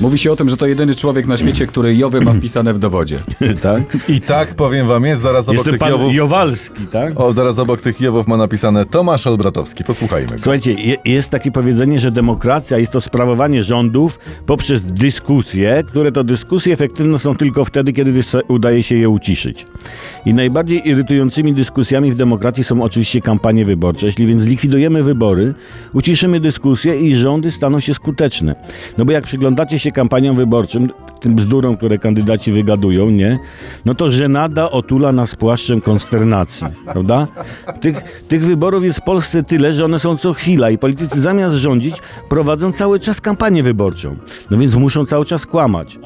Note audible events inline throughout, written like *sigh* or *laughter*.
Mówi się o tym, że to jedyny człowiek na świecie, który Jowy ma wpisane w dowodzie. *laughs* tak? I tak powiem wam, jest zaraz obok Jestem tych pan Jowów. Jowalski, tak? O, zaraz obok tych Jowów ma napisane Tomasz Olbratowski. Posłuchajmy go. Słuchajcie, je, jest takie powiedzenie, że demokracja jest to sprawowanie rządów poprzez dyskusje, które to dyskusje efektywne są tylko wtedy, kiedy dys- udaje się je uciszyć. I najbardziej irytującymi dyskusjami w demokracji są oczywiście kampanie wyborcze. Jeśli więc zlikwidujemy wybory, uciszymy dyskusje i rządy staną się skuteczne. No bo jak przyglądacie się kampaniom wyborczym, tym bzdurom, które kandydaci wygadują, nie? No to żenada otula nas płaszczem konsternacji, prawda? Tych, tych wyborów jest w Polsce tyle, że one są co chwila i politycy zamiast rządzić prowadzą cały czas kampanię wyborczą. No więc muszą cały czas kłamać.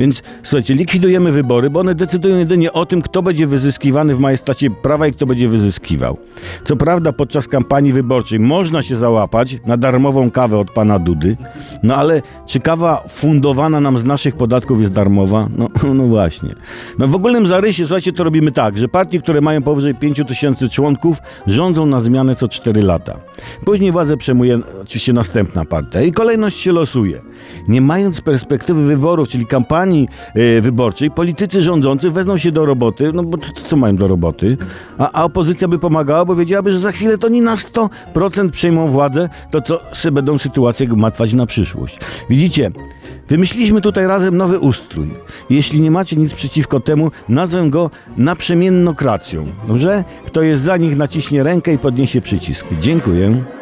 Więc słuchajcie, likwidujemy wybory, bo one decydują jedynie o tym, kto będzie wyzyskiwany w majestacie prawa i kto będzie wyzyskiwał. Co prawda podczas kampanii wyborczej można się załapać na darmową kawę od pana Dudy, no ale czy kawa fundowana nam z naszych podatków jest darmowa? No, *laughs* no właśnie. No w ogólnym zarysie, słuchajcie, to robimy tak, że partie, które mają powyżej 5 tysięcy członków, rządzą na zmianę co 4 lata. Później władzę przejmuje oczywiście następna partia i kolejność się losuje. Nie mając perspektywy wyborów, czyli kampanii e, wyborczej, politycy rządzący wezmą się do roboty, no bo co, co mają do roboty? A, a opozycja by pomagała, bo wiedziałaby, że za chwilę to nie na 100% przejmą władzę, to co sobie będą sytuację gmatwać na przyszłość. Widzicie, wymyśliliśmy tutaj razem nowy ustrój. Jeśli nie macie nic przeciwko temu, nazwę go naprzemiennokracją. Dobrze? Kto jest za nich, naciśnie rękę i podniesie przycisk. Dziękuję.